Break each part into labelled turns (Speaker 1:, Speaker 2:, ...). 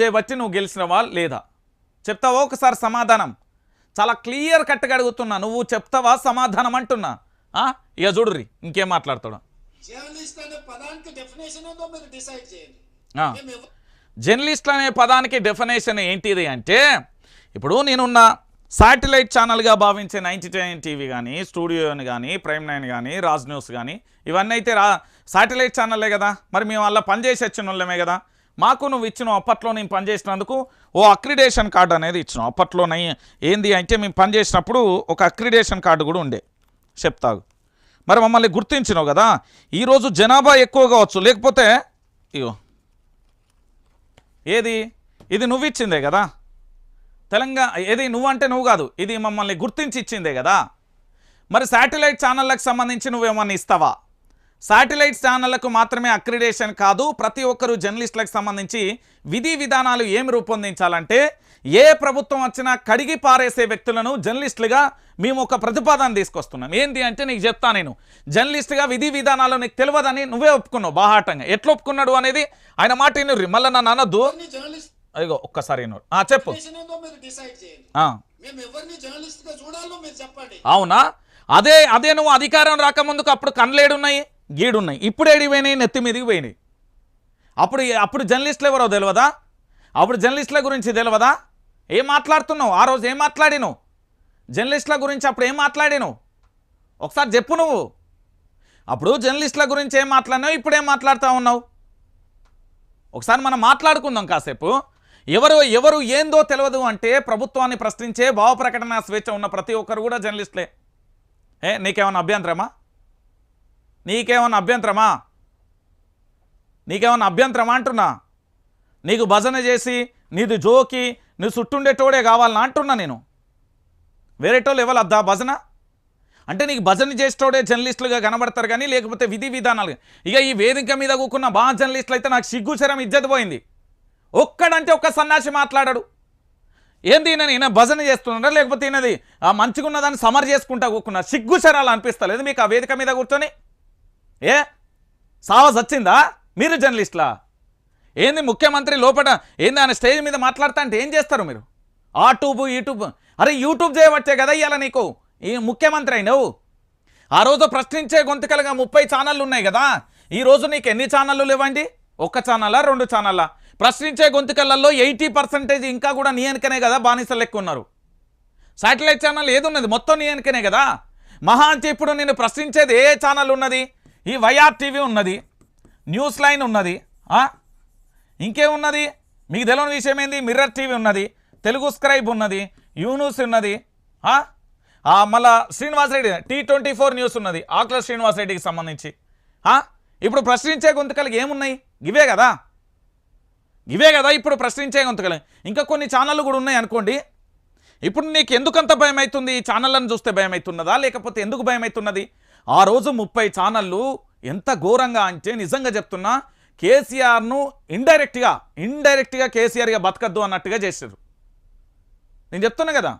Speaker 1: చేయబట్టి నువ్వు గెలిచినవా లేదా? చెప్తావా ఒకసారి సమాధానం? చాలా క్లియర్ కట్గా అడుగుతున్నా. నువ్వు చెప్తావా సమాధానం అంటున్నా? ఆ? ఇక చూడుర్రి ఇంకేం మాట్లాడతాడు.
Speaker 2: జర్నలిస్ట్ అనే పదానికి డెఫినేషన్
Speaker 1: ఏంటిది అంటే ఇప్పుడు నేనున్న శాటిలైట్ ఛానల్గా భావించే నైన్టీ టెన్ టీవీ కానీ స్టూడియోని కానీ ప్రైమ్ నైన్ కానీ రాజ్ న్యూస్ కానీ ఇవన్నీ అయితే రా శాటిలైట్ ఛానల్లే కదా. మరి మేము అలా పనిచేసి వచ్చిన వాళ్ళమే కదా. మాకు నువ్వు ఇచ్చినావు అప్పట్లో నేను పనిచేసినందుకు ఓ అక్రిడేషన్ కార్డు అనేది ఇచ్చినావు. అప్పట్లోనే ఏంది అంటే మేము పనిచేసినప్పుడు ఒక అక్రిడేషన్ కార్డు కూడా ఉండే. చెప్తావు మరి మమ్మల్ని గుర్తించినావు కదా? ఈరోజు జనాభా ఎక్కువ కావచ్చు. లేకపోతే ఇగో. ఏది? ఇది నువ్వు ఇచ్చిందే కదా? తెలంగాణ ఏది నువ్వు అంటే నువ్వు కాదు. ఇది మమ్మల్ని గుర్తించి ఇచ్చిందే కదా? మరి శాటిలైట్ ఛానళ్ళకు సంబంధించి నువ్వేమన్నా ఇస్తావా? శాటిలైట్ ఛానళ్ళకు మాత్రమే అక్రిడేషన్ కాదు ప్రతి ఒక్కరు జర్నలిస్టులకు సంబంధించి విధి విధానాలు ఏమి రూపొందించాలంటే ఏ ప్రభుత్వం వచ్చినా కడిగి పారేసే వ్యక్తులను జర్నలిస్టులుగా మేము ఒక ప్రతిపాదన తీసుకొస్తున్నాం. ఏంటి అంటే నీకు చెప్తా నేను. జర్నలిస్ట్గా విధి విధానాలు నీకు తెలియదని నువ్వే ఒప్పుకున్నావు బాహాటంగా. ఎట్లా ఒప్పుకున్నాడు అనేది ఆయన మాట వినుర్రి మళ్ళీ నన్ను అనొద్దు అయ్యో ఒక్కసారి. ఆ చెప్పు. అవునా? అదే అదే నువ్వు అధికారం రాకముందుకు అప్పుడు కళ్ళేడున్నాయి గీడున్నాయి. ఇప్పుడు ఏడి పోయినాయి నెత్తి మీదకి పోయినాయి. అప్పుడు అప్పుడు జర్నలిస్టులు ఎవరో తెలియదా అప్పుడు జర్నలిస్టుల గురించి తెలియదా ఏం మాట్లాడుతున్నావు? ఆ రోజు ఏం మాట్లాడినావు? జర్నలిస్టుల గురించి అప్పుడు ఏం మాట్లాడినావు? ఒకసారి చెప్పు నువ్వు. అప్పుడు జర్నలిస్టుల గురించి ఏం మాట్లాడినావు? ఇప్పుడు ఏం మాట్లాడుతూ ఉన్నావు? ఒకసారి మనం మాట్లాడుకుందాం కాసేపు. ఎవరు ఎవరు ఏందో తెలియదు అంటే ప్రభుత్వాన్ని ప్రశ్నించే భావ ప్రకటన స్వేచ్ఛ ఉన్న ప్రతి ఒక్కరు కూడా జర్నలిస్టులే. ఏ నీకేమైనా అభ్యంతరమా? నీకేమన్నా అభ్యంతరమా? నీకేమన్నా అభ్యంతరమా అంటున్నా? నీకు భజన చేసి నీది జోకి నీ చుట్టుండేటోడే కావాలన్నా అంటున్నా నేను. వేరేటోళ్ళు ఇవ్వాలద్దా భజన? అంటే నీకు భజన చేసేటోడే జర్నలిస్టులుగా కనబడతారు కానీ లేకపోతే విధి విధానాలు. ఇక ఈ వేదిక మీద కూకున్న బా జర్నలిస్టులు అయితే నాకు సిగ్గుచరం ఇజ్జత పోయింది. ఒక్కడంటే ఒక్క సన్నాసి మాట్లాడాడు. ఏంది ఈయన ఈయన భజన చేస్తున్నాడా? లేకపోతే ఈయనది ఆ మంచిగున్నదాన్ని సమర్ చేసుకుంటా కూకున్నా? సిగ్గుచరాలు అనిపిస్తలేదు మీకు ఆ వేదిక మీద కూర్చొని? ఏ? సావస్ వచ్చిందా మీరు జర్నలిస్ట్లా? ఏంది ముఖ్యమంత్రి లోపల ఏంది ఆయన స్టేజ్ మీద మాట్లాడతా అంటే ఏం చేస్తారు మీరు? ఆ ట్యూబ్ యూట్యూబ్ అరే యూట్యూబ్ చేయవచ్చే కదా ఇవాళ నీకు. ఈ ముఖ్యమంత్రి అయినవు. ఆ రోజు ప్రశ్నించే గొంతుకలుగా ముప్పై ఛానళ్ళు ఉన్నాయి కదా. ఈ రోజు నీకు ఎన్ని ఛానళ్ళు లేవండి? ఒక్క ఛానలా రెండు ఛానల్లా ప్రశ్నించే గొంతుకలలో ఎయిటీ పర్సెంటేజ్ ఇంకా కూడా నీ వెనకనే కదా బానిసలు లెక్క ఉన్నారు. శాటిలైట్ ఛానల్ ఏది ఉన్నది? మొత్తం నీ వెనకనే కదా. మహా అంటే ఇప్పుడు నేను ప్రశ్నించేది ఏ ఛానల్ ఉన్నది? ఈ వైఆర్ టీవీ ఉన్నది న్యూస్ లైన్ ఉన్నది ఇంకేమున్నది మీకు తెలియని విషయం ఏంది? మిర్రర్ టీవీ ఉన్నది తెలుగు స్క్రైబ్ ఉన్నది యూన్యూస్ ఉన్నది మళ్ళా Srinivasareddy T twenty four news ఉన్నది ఆకుల శ్రీనివాసరెడ్డికి సంబంధించి ఇప్పుడు ప్రశ్నించే గొంతుకలు ఏమున్నాయి? ఇవే కదా? ఇవే కదా ఇప్పుడు ప్రశ్నించే గొంతుకలు. ఇంకా కొన్ని ఛానళ్ళు కూడా ఉన్నాయి అనుకోండి. ఇప్పుడు నీకు ఎందుకంత భయం అవుతుంది ఈ ఛానళ్ళను చూస్తే భయం అవుతున్నదా లేకపోతే ఎందుకు భయం అవుతున్నది ఆ రోజు ముప్పై ఛానళ్ళు ఎంత ఘోరంగా అంటే నిజంగా చెప్తున్నా కేసీఆర్ను ఇండైరెక్ట్గా ఇండైరెక్ట్గా కేసీఆర్గా బతకద్దు అన్నట్టుగా చేశారు నేను చెప్తున్నా కదా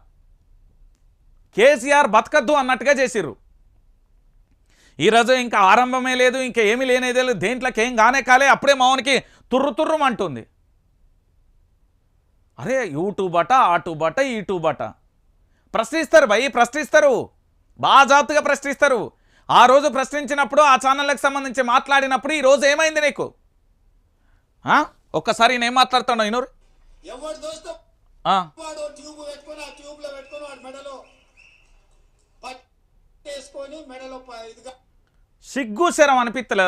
Speaker 1: కేసీఆర్ బతకద్దు అన్నట్టుగా చేసిర్రు. ఈరోజు ఇంకా ఆరంభమే లేదు ఇంకా ఏమీ లేనేదే లేదు దేంట్లోకి ఏం కానే కాలే అప్పుడే మావనికి తుర్రు తుర్రం అంటుంది. అరే యూట్యూబ్ అట ఆ ట్యూబ్ అట ఈ ట్యూబ్ అట ప్రశ్నిస్తారు భయ్ ప్రశ్నిస్తారు. బాజాతుగా ప్రశ్నిస్తారు. ఆ రోజు ప్రశ్నించినప్పుడు ఆ ఛానళ్ళకి సంబంధించి మాట్లాడినప్పుడు ఈ రోజు ఏమైంది నీకు? ఆ? ఒక్కసారి నేను మాట్లాడుతాను ఇనూరు? సిగ్గు శరం అనిపిస్తలేదు